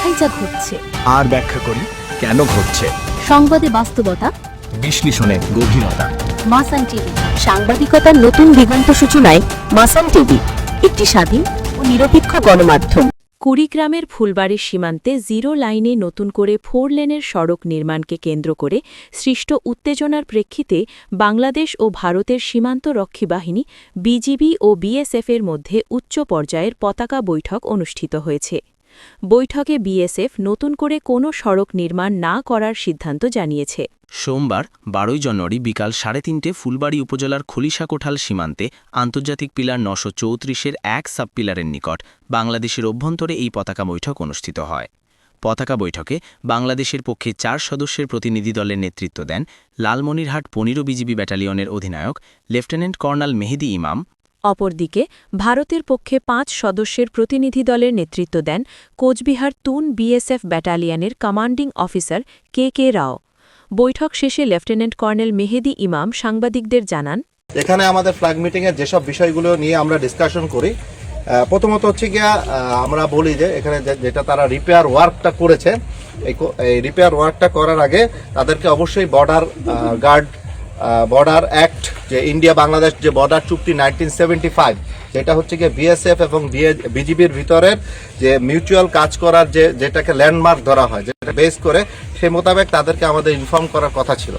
দেখাই যা ঘটছে। আর ব্যাখ্যা করি কেন ঘটছে? সংবাদে বাস্তবতা। বিশ্লেষণে গভীরতা। মাসান টিভি। সাংবাদিকতার নতুন দিগন্ত সূচনায় মাসান টিভি একটি স্বাধীন ও নিরপেক্ষ গণমাধ্যম। কুড়িগ্রামের ফুলবাড়ির সীমান্তে জিরো লাইনে নতুন করে ফোর লেনের সড়ক নির্মাণকে কেন্দ্র করে সৃষ্ট উত্তেজনার প্রেক্ষিতে বাংলাদেশ ও ভারতের সীমান্ত রক্ষী বাহিনী বিজিবি ও বিএসএফের মধ্যে উচ্চ পর্যায়ের পতাকা বৈঠক অনুষ্ঠিত হয়েছে। বৈঠকে বিএসএফ নতুন করে কোনো সড়ক নির্মাণ না করার সিদ্ধান্ত জানিয়েছে। সোমবার, বারোই জানুয়ারি বিকাল সাড়ে তিনটে ফুলবাড়ি উপজেলার খলিশাকোঠাল সীমান্তে আন্তর্জাতিক পিলার নশো চৌত্রিশের এক সাব পিলারের নিকট বাংলাদেশের অভ্যন্তরে এই পতাকা বৈঠক অনুষ্ঠিত হয়। পতাকা বৈঠকে বাংলাদেশের পক্ষে চার সদস্যের প্রতিনিধি দলের নেতৃত্ব দেন লালমনিরহাট পনেরো বিজিবি ব্যাটালিয়নের অধিনায়ক লেফটেন্যান্ট কর্নাল মেহেদি ইমাম অপরদিকে, ভারতের পক্ষে পাঁচ সদস্যের প্রতিনিধি দলের নেতৃত্ব দেন কোচবিহার তুন BSF ব্যাটালিয়নের commanding officer K K Rao. বৈঠক শেষে লেফটেন্যান্ট কর্নেল মেহেদি ইমাম সাংবাদিকদের জানান, এখানে আমাদের ফ্ল্যাগ মিটিং এর যেসব বিষয়গুলো নিয়ে আমরা ডিসকাশন করি প্রথমত হচ্ছে গিয়া আমরা বলি যে এখানে যেটা তারা রিপেয়ার ওয়ার্কটা করেছে, এই রিপেয়ার ওয়ার্কটা করার আগে তাদেরকে অবশ্যই বর্ডার গার্ড বর্ডার অ্যাক্ট যে ইন্ডিয়া বাংলাদেশ যে বর্ডার চুক্তি নাইনটিন সেভেন্টি ফাইভ যেটা হচ্ছে গিয়ে বিএসএফ এবং বিজিবির ভিতরের যে মিউচুয়াল কাজ করার যে, যেটাকে ল্যান্ডমার্ক ধরা হয়, যেটা বেস করে, সে মোতাবেক তাদেরকে আমাদের ইনফর্ম করার কথা ছিল।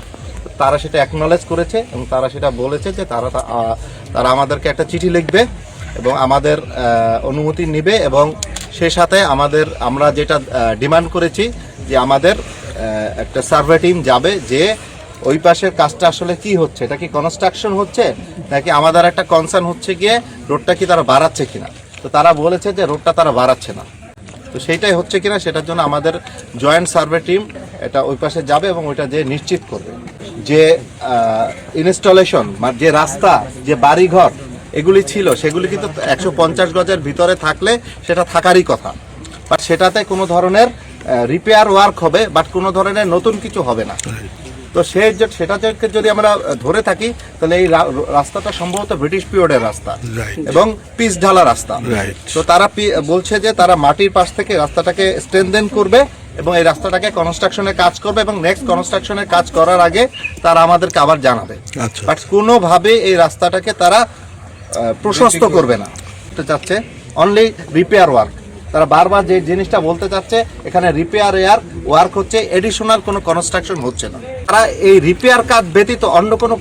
তারা সেটা অ্যাকনলেজ করেছে এবং তারা সেটা বলেছে যে তারা তারা আমাদেরকে একটা চিঠি লিখবে এবং আমাদের অনুমতি নেবে এবং সে সাথে আমাদের, আমরা যেটা ডিমান্ড করেছি যে আমাদের একটা সার্ভে টিম যাবে যে ওই পাশের কাজটা আসলে কি হচ্ছে? এটা কি কনস্ট্রাকশন হচ্ছে? নাকি আমাদের একটা কনসার্ন হচ্ছে গিয়ে রোডটা কি তারা বাড়াচ্ছে কিনা? তো তারা বলেছে যে রোডটা তারা বাড়াচ্ছে না। তো সেইটাই হচ্ছে কিনা সেটার জন্য আমাদের জয়েন্ট সার্ভে টিম এটা ওই পাশে যাবে এবং ওইটা যে নিশ্চিত করবে। যে ইনস্টলেশন বা যে রাস্তা, যে বাড়িঘর, এগুলি ছিল, সেগুলি কিন্তু একশো পঞ্চাশ গজের ভিতরে থাকলে সেটা থাকারই কথা। বাট সেটাতে কোনো ধরনের রিপেয়ার ওয়ার্ক হবে বাট কোনো ধরনের নতুন কিছু হবে না। তো সে যে- সেটা যদি আমরা ধরে থাকি তাহলে এই রাস্তাটা সম্ভবত ব্রিটিশ পিরিয়ডের রাস্তা। এবং পিচ ঢালা রাস্তা। তো তারা বলছে যে তারা মাটির পাশ থেকে রাস্তাটাকে স্ট্রেনদেন করবে এবং এই রাস্তাটাকে কনস্ট্রাকশনের কাজ করবে এবং নেক্সট কনস্ট্রাকশনের কাজ করার আগে তারা আমাদেরকে আবার জানাবে। বাট কোনোভাবে এই রাস্তাটাকে তারা প্রশস্ত করবে না। চাচ্ছে অনলি রিপেয়ার ওয়ার্ক তারা বারবার যে জিনিসটা বলতে চাচ্ছে এখানে রিপেয়ার এয়ার ওয়ার্ক হচ্ছে এডিশনাল কোনো কনস্ট্রাকশন হচ্ছে না। তারা এই রিপেয়ার কাজ ব্যতীত অন্য কোনো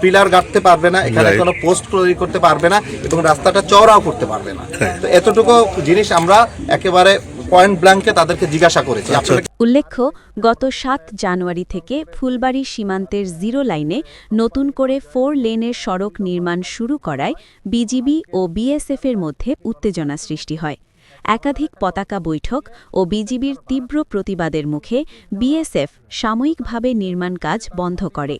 পিলার গাঁথতে পারবে না এখানে কোনো পোস্ট তৈরি করতে পারবে না এবং রাস্তাটা চওড়াও করতে পারবে না। তো এতটুকু জিনিস আমরা একেবারে পয়েন্ট ব্ল্যাঙ্কে তাদেরকে জিজ্ঞাসা করেছি। আসলে উল্লেখ্য গত সাত জানুয়ারি থেকে ফুলবাড়ি সীমান্তের জিরো লাইনে নতুন করে ফোর লেনের সড়ক নির্মাণ শুরু করায় বিজিবি ও বিএসএফের মধ্যে উত্তেজনা সৃষ্টি হয়। একাধিক পতাকা বৈঠক ও বিজিবির তীব্র প্রতিবাদের মুখে বিএসএফ সাময়িকভাবে নির্মাণ কাজ বন্ধ করে।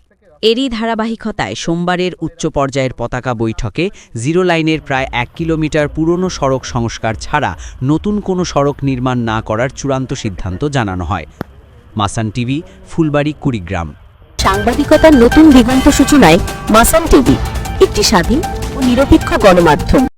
এরই ধারাবাহিকতায় সোমবারের উচ্চ পর্যায়ের পতাকা বৈঠকে জিরো লাইনের প্রায় এক কিলোমিটার পুরনো সড়ক সংস্কার ছাড়া নতুন কোনো সড়ক নির্মাণ না করার চূড়ান্ত সিদ্ধান্ত জানানো হয়। মাসান টিভি, ফুলবাড়ি, কুড়িগ্রাম। সাংবাদিকতার নতুন দিগন্ত সূচনায় মাসান টিভি, একটি স্বাধীন ও নিরপেক্ষ গণমাধ্যম।